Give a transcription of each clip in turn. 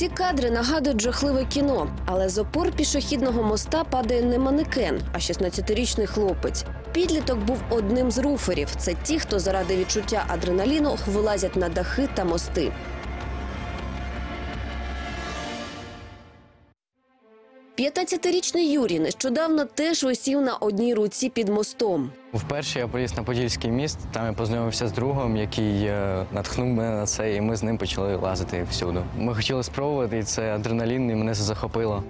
Ці кадри нагадують жахливе кіно, але з опор пішохідного моста падає не манекен, а 16-річний хлопець. Підліток був одним з руферів. Це ті, хто заради відчуття адреналіну вилазять на дахи та мости. П'ятнадцятирічний Юрій нещодавно теж висів на одній руці під мостом. Вперше я поліз на Подільський міст, там я познайомився з другом, який е, натхнув мене на це, і ми з ним почали лазити всюди. Ми хотіли спробувати, і це адреналін, і мене це захопило.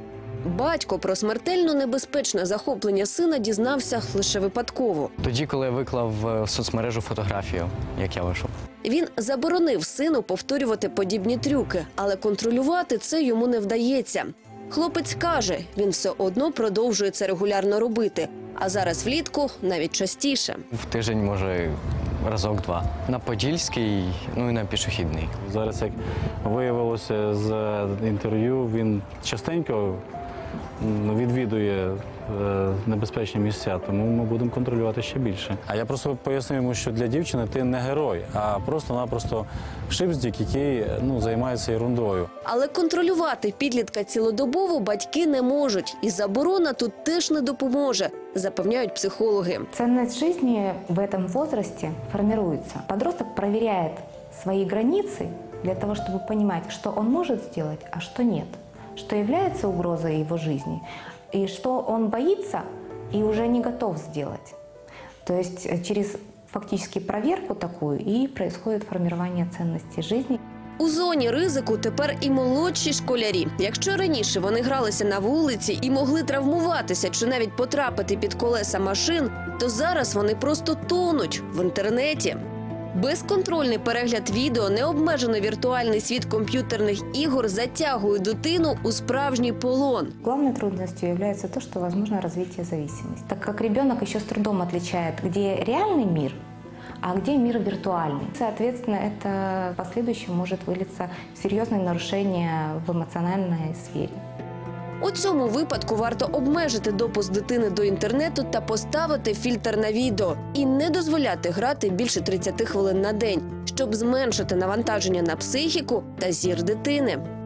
Батько про смертельно небезпечне захоплення сина дізнався лише випадково. Тоді, коли я виклав е, в соцмережу фотографію, як я вийшов. Він заборонив сину повторювати подібні трюки, але контролювати це йому не вдається. Хлопець каже, він все одно продовжує це регулярно робити, а зараз влітку навіть частіше. В тиждень, може, разок-два. На Подільський, ну і на пішохідний. Зараз, як виявилося з інтерв'ю, він частенько відвідує е, небезпечні місця, тому ми будемо контролювати ще більше. А я просто пояснив йому, що для дівчини ти не герой, а просто-напросто шипздік, який ну, займається ерундою. Але контролювати підлітка цілодобово батьки не можуть, і заборона тут теж не допоможе, запевняють психологи. Ценность жизни в этом возрасте формируется. Подросток проверяет свои границы для того, чтобы понимать, что он может сделать, а что нет, что является угрозой его жизни, и что он боится и уже не готов сделать. То есть э, через фактически проверку такую и происходит формирование ценности жизни. У зоні ризику тепер і молодші школярі. Якщо раніше вони гралися на вулиці і могли травмуватися чи навіть потрапити під колеса машин, то зараз вони просто тонуть в інтернеті. Безконтрольний перегляд відео, необмежено віртуальний світ комп'ютерних ігор затягує дитину у справжній полон. Главной трудностью является то, что возможно развитие зависимости, так как ребенок еще с трудом отличает, где реальный мир, а где мир виртуальный. Соответственно, это в последующем может вылиться в серьезные нарушения в эмоциональной сфере. У цьому випадку варто обмежити допуск дитини до інтернету та поставити фільтр на відео і не дозволяти грати більше 30 хвилин на день, щоб зменшити навантаження на психіку та зір дитини.